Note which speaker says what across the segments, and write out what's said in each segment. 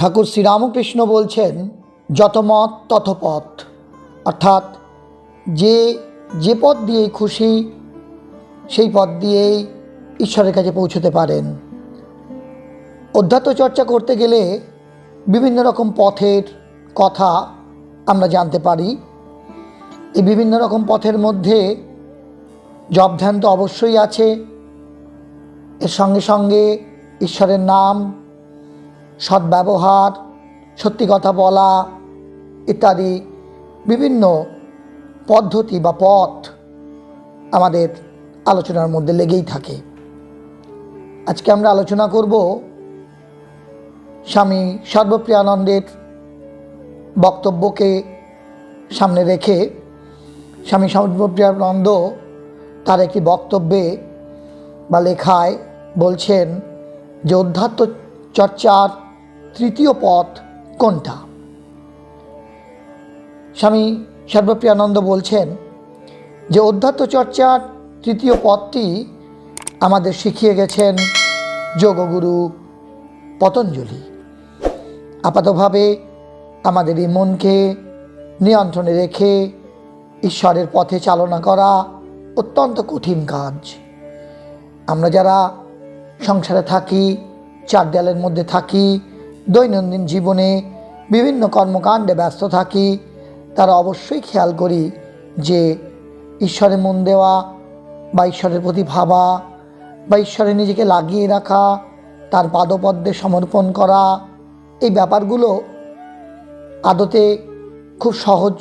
Speaker 1: ঠাকুর শ্রীরামকৃষ্ণ বলছেন, যত মত, তত পথ। অর্থাৎ যে যে পথ দিয়েই খুশি, সেই পথ দিয়েই ঈশ্বরের কাছে পৌঁছতে পারেন। অধ্যাত্ম চর্চা করতে গেলে বিভিন্ন রকম পথের কথা আমরা জানতে পারি। এই বিভিন্ন রকম পথের মধ্যে জব ধ্যান তো অবশ্যই আছে। এর সঙ্গে সঙ্গে ঈশ্বরের নাম সদ্ব্যবহার, সত্যি কথা বলা ইত্যাদি বিভিন্ন পদ্ধতি বা পথ আমাদের আলোচনার মধ্যে লেগেই থাকে। আজকে আমরা আলোচনা করব স্বামী সর্বপ্রিয়ানন্দের বক্তব্যকে সামনে রেখে স্বামী সর্বপ্রিয়ানন্দ তার একটি বক্তব্যে বা লেখায় বলছেন যে অধ্যাত্ম চর্চার তৃতীয় পথ কোনটা? স্বামী সর্বপ্রিয়ানন্দ বলছেন যে অধ্যাত্ম চর্চার তৃতীয় পথটি আমাদের শিখিয়ে গেছেন যোগগুরু পতঞ্জলি। আপাতভাবে আমাদের এই মনকে নিয়ন্ত্রণে রেখে ঈশ্বরের পথে চালনা করা অত্যন্ত কঠিন কাজ। আমরা যারা সংসারে থাকি, চার দেয়ালের মধ্যে থাকি দৈনন্দিন জীবনে বিভিন্ন কর্মকাণ্ডে ব্যস্ত থাকি, তারা অবশ্যই খেয়াল করি যে ঈশ্বরে মন দেওয়া বা ঈশ্বরের প্রতি ভাবা বা ঈশ্বরে নিজেকে লাগিয়ে রাখা, তার পাদপদ্মে সমর্পণ করা, এই ব্যাপারগুলো আদতে খুব সহজ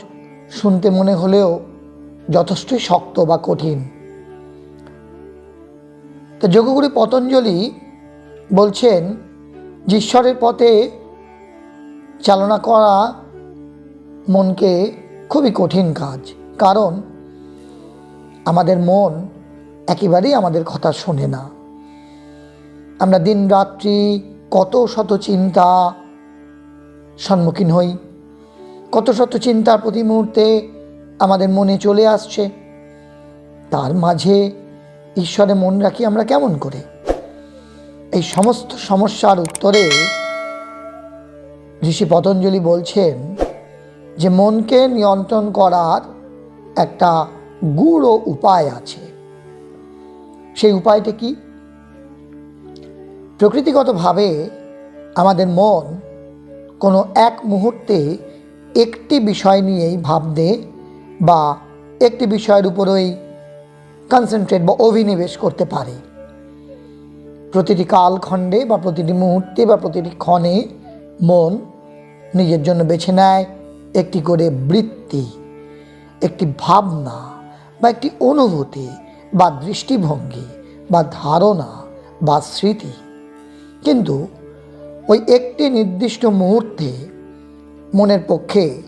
Speaker 1: শুনতে মনে হলেও যথেষ্টই শক্ত বা কঠিন। তো যোগগুরু পতঞ্জলি বলছেন ঈশ্বরের পথে চালনা করা মনকে খুবই কঠিন কাজ। কারণ আমাদের মন একেবারেই আমাদের কথা শোনে না। আমরা দিন রাত্রি কত শত চিন্তা সম্মুখীন হই। কত শত চিন্তার প্রতি মুহূর্তে আমাদের মনে চলে আসছে। তার মাঝে ঈশ্বরে মন রাখি আমরা কেমন করে? এই সমস্ত সমস্যার উত্তরে ঋষি পতঞ্জলি বলছেন যে মনকে নিয়ন্ত্রণ করার একটা গুড় উপায় আছে। সেই উপায়টা কি? প্রকৃতিগতভাবে আমাদের মন কোনো এক মুহূর্তে একটি বিষয় নিয়েই ভাবতে বা একটি বিষয়ের উপরেই কনসেন্ট্রেট বা অভিনিবেশ করতে পারে। প্রতিটি কালখণ্ডে বা প্রতিটি মুহূর্তে বা প্রতিটি ক্ষণে মন নিজের জন্য বেছে নেয় একটি করে বৃত্তি, একটি ভাবনা বা একটি অনুভূতি বা দৃষ্টিভঙ্গি বা ধারণা বা স্মৃতি। কিন্তু ওই একটি নির্দিষ্ট মুহূর্তে মনের পক্ষে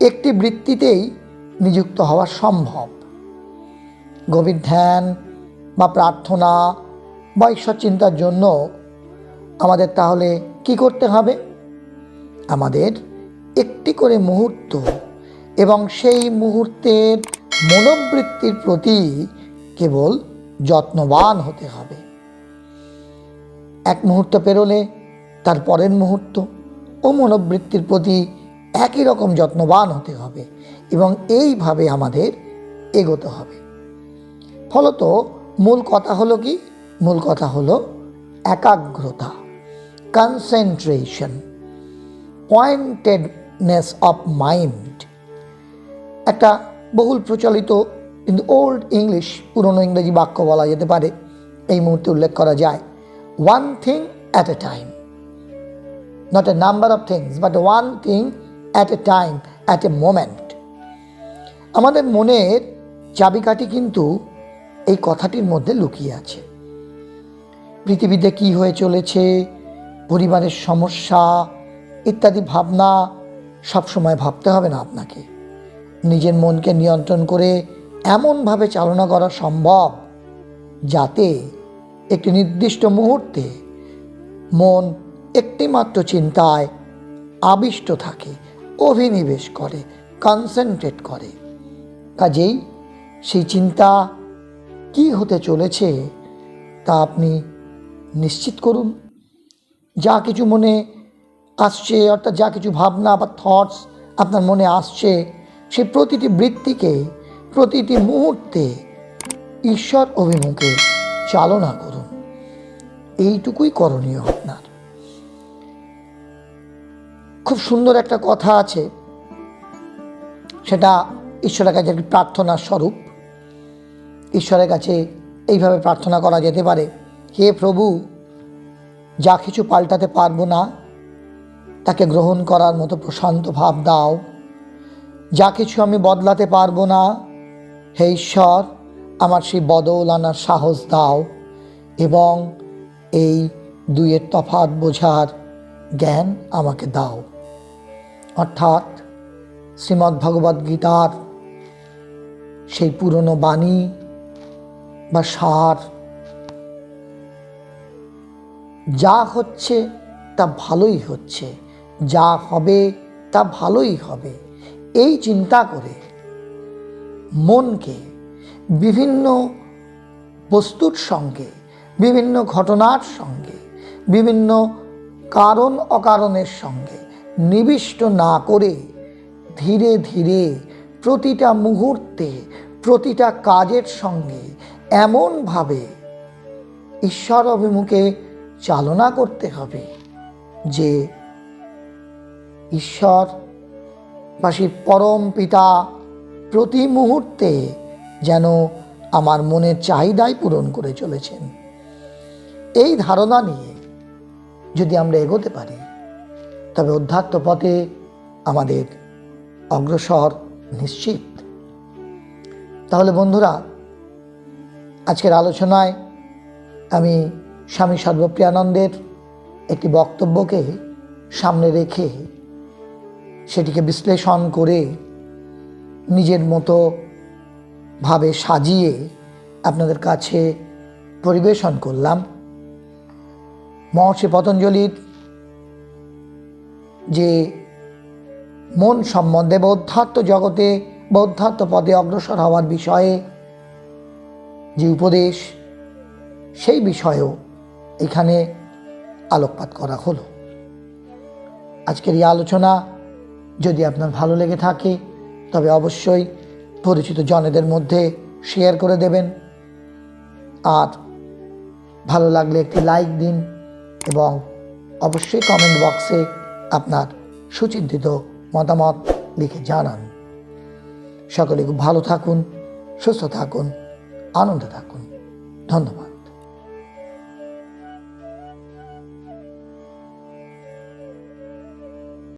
Speaker 1: একটি বৃত্তিতেই নিযুক্ত হওয়া সম্ভব। গভীর ধ্যান বা প্রার্থনা বা ঈশ্বর চিন্তার জন্য আমাদের তাহলে কি করতে হবে? আমাদের একটি করে মুহূর্ত এবং সেই মুহূর্তের মনোবৃত্তির প্রতি কেবল যত্নবান হতে হবে। এক মুহূর্ত পেরোলে তার পরের মুহূর্ত ও মনোবৃত্তির প্রতি একই রকম যত্নবান হতে হবে এবং এইভাবে আমাদের এগোতে হবে। ফলত মূল কথা হলো কি? মূল কথা হলো একাগ্রতা কনসেন্ট্রেশন পয়েন্টেডনেস অফ মাইন্ড একটা বহুল প্রচলিত কিন্তু ওল্ড ইংলিশ পুরনো ইংরেজি বাক্য বলা যেতে পারে। এই মুহূর্তে উল্লেখ করা যায় one thing at a time not a number of things but one thing at a time at a moment আমাদের মনের চাবিকাঠি কিন্তু এই কথাটির মধ্যে লুকিয়ে আছে। পৃথিবীতে কি হয়ে চলেছে, পরিবারের সমস্যা, ইত্যাদি ভাবনা সবসময় ভাবতে হবে না আপনাকে। নিজের মনকে নিয়ন্ত্রণ করে এমনভাবে চালনা করা সম্ভব যাতে একটি নির্দিষ্ট মুহূর্তে মন একটিমাত্র চিন্তায় আবিষ্ট থাকে, অভিনিবেশ করে কনসেন্ট্রেট করে। কাজেই সেই চিন্তা কি হতে চলেছে তা আপনি নিশ্চিত করুন। যা কিছু মনে আসছে, অর্থাৎ যা কিছু ভাবনা বা থটস আপনার মনে আসছে সে প্রতিটি বৃত্তিকে, প্রতিটি মুহূর্তে ঈশ্বর অভিমুখে চালনা করুন। এইটুকুই করণীয় আপনার। খুব সুন্দর একটা কথা আছে। সেটা ঈশ্বরের কাছে একটি প্রার্থনার স্বরূপ। ঈশ্বরের কাছে এইভাবে প্রার্থনা করা যেতে পারে। হে প্রভু, যা কিছু পাল্টাতে পারব না, তাকে গ্রহণ করার মতো প্রশান্ত ভাব দাও। যা কিছু আমি বদলাতে পারব না, হে ঈশ্বর, আমার সেই বদল আনার সাহস দাও এবং এই দুইয়ের তফাৎ বোঝার জ্ঞান আমাকে দাও। অর্থাৎ শ্রীমদ্ ভগবদ্ গীতার সেই পুরনো বাণী বা সার যা হচ্ছে তা ভালোই হচ্ছে, যা হবে তা ভালোই হবে। এই চিন্তা করে মনকে বিভিন্ন বস্তুর সঙ্গে, বিভিন্ন ঘটনার সঙ্গে, বিভিন্ন কারণ অকারণের সঙ্গে নিবিষ্ট না করে ধীরে ধীরে প্রতিটা মুহূর্তে, প্রতিটা কাজের সঙ্গে এমনভাবে ঈশ্বর অভিমুখে চালনা করতে হবে যে ঈশ্বর বা সেই পরম পিতা প্রতি মুহূর্তে যেন আমার মনের চাহিদাই পূরণ করে চলেছেন। এই ধারণা নিয়ে যদি আমরা এগোতে পারি, তবে অধ্যাত্ম পথে আমাদের অগ্রসর নিশ্চিত। তাহলে বন্ধুরা, আজকের আলোচনায় আমি স্বামী সর্বপ্রিয়ানন্দের একটি বক্তব্যকে সামনে রেখে সেটিকে বিশ্লেষণ করে নিজের মতো ভাবে সাজিয়ে আপনাদের কাছে পরিবেশন করলাম। মহর্ষি পতঞ্জলির যে মন সম্বন্ধে বৌদ্ধাত্ম জগতে বৌদ্ধাত্ম পদে অগ্রসর হওয়ার বিষয়ে যে উপদেশ, সেই বিষয়েও এখানে আলোকপাত করা হলো। আজকের এই আলোচনা যদি আপনার ভালো লেগে থাকে, তবে অবশ্যই পরিচিত জনেদের মধ্যে শেয়ার করে দেবেন। আর ভালো লাগলে একটি লাইক দিন এবং অবশ্যই কমেন্ট বক্সে আপনার সুচিন্তিত মতামত লিখে জানান। সকলে খুব ভালো থাকুন, সুস্থ থাকুন, আনন্দে থাকুন। ধন্যবাদ।